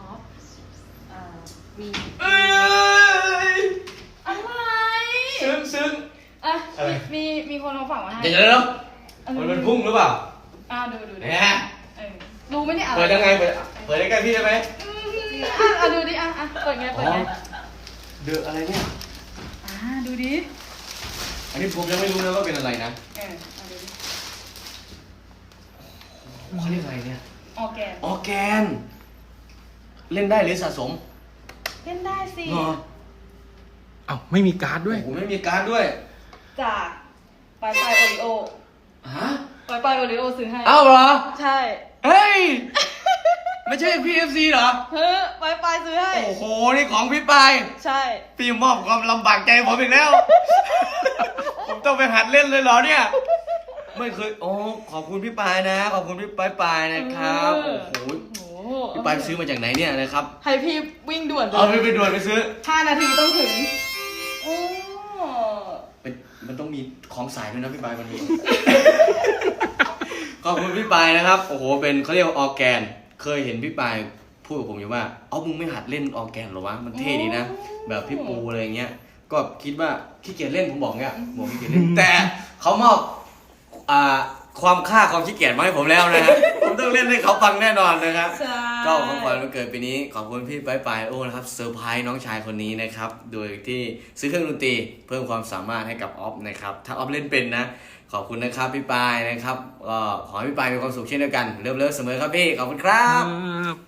ออฟอ่ามีเอ้ยอะไรซึ้งซึ้งอะอะไร มีมีมีคนมาฝากมาให้เดี๋ยวเดี๋ยวเดี๋ยวอันมันนี้เป็นพุ่งหรือเปล่าอ่าดูดูดูเนี่ยเออดูไหมเนี่ยอะไรเปิดยังไงเปิดเปิดได้ใกล้พี่ได้ไหมอืมอะอะดูดิอะอะเปิดไงเปิดไงเดืออะไรเนี่ย อ่าดูดิอันนี้ผมยังไม่รู้นะว่าเป็นอะไรนะเอออะดูดิเขาเรียกอะไรเนี่ย ออร์แกน ออร์แกน เล่นได้หรือสะสมเล่นได้สิ เหรอเอ้าไม่มีการ์ดด้วยโอ้โหไม่มีการดด้วยจากปลายปลายโอริโอฮะปลายปลายโอริโอซื้อให้ เอ้าเหรอ ใช่เฮ้ย ไม่ใช่ PFC เหรอ เฮ้ยปลายปลายซื้อให้ โอ้โห นี่ของพี่ปาย ใช่ พี่มอบความลำบากใจผมอีกแล้ว ผมต้องไปหัดเล่นเลยเหรอเนี่ย ไม่เคยโอ้ขอบคุณพี่ปายนะ ขอบคุณพี่ปายปายนะครับโอ้โหโอ้โหพี่ปายซื้อมาจากไหนเนี่ยนะครับให้พี่วิ่งด่วนเลเอาไปยไปด่วนไปซื้อห้านาทีต้องถึง โอ้ เป็นมันต้องมีของสายด้วยนะพี่ปายมันมี ขอบคุณพี่ปายนะครับโอ้โหเป็นเขาเรียกว่าออร์แกน เคยเห็นพี่ปายพูดกับผมอยู่ว่า เอามึงไม่หัดเล่นออร์แกนเหรอวะมันเท่ดีนะแบบพี่ปูอะไรเงี้ย ก็คิดว่าขี้เกียจเล่นผมบอกเงี้ยผมขี้เกียจเล่นแต่เขามอบ อ่าความค่าความขี้เกียจมาให้ผมแล้วนะฮะ ผมต้องเล่นให้เขาฟังแน่นอนนะครับ ใช่ก็ของขวัญวันเกิดปีนี้ขอบคุณพี่ปายปายโอ้นะครับเซอร์ไพรส์น้องชายคนนี้นะครับ โดยที่ซื้อเครื่องดนตรีเพิ่มความสามารถให้กับออฟนะครับ ถ้าออฟเล่นเป็นนะ ขอบคุณนะครับพี่ปายนะครับก็ขอให้พี่ปายมีความสุขเช่นเดียวกัน เลิฟๆเสมอครับพี่ ขอบคุณครับครับ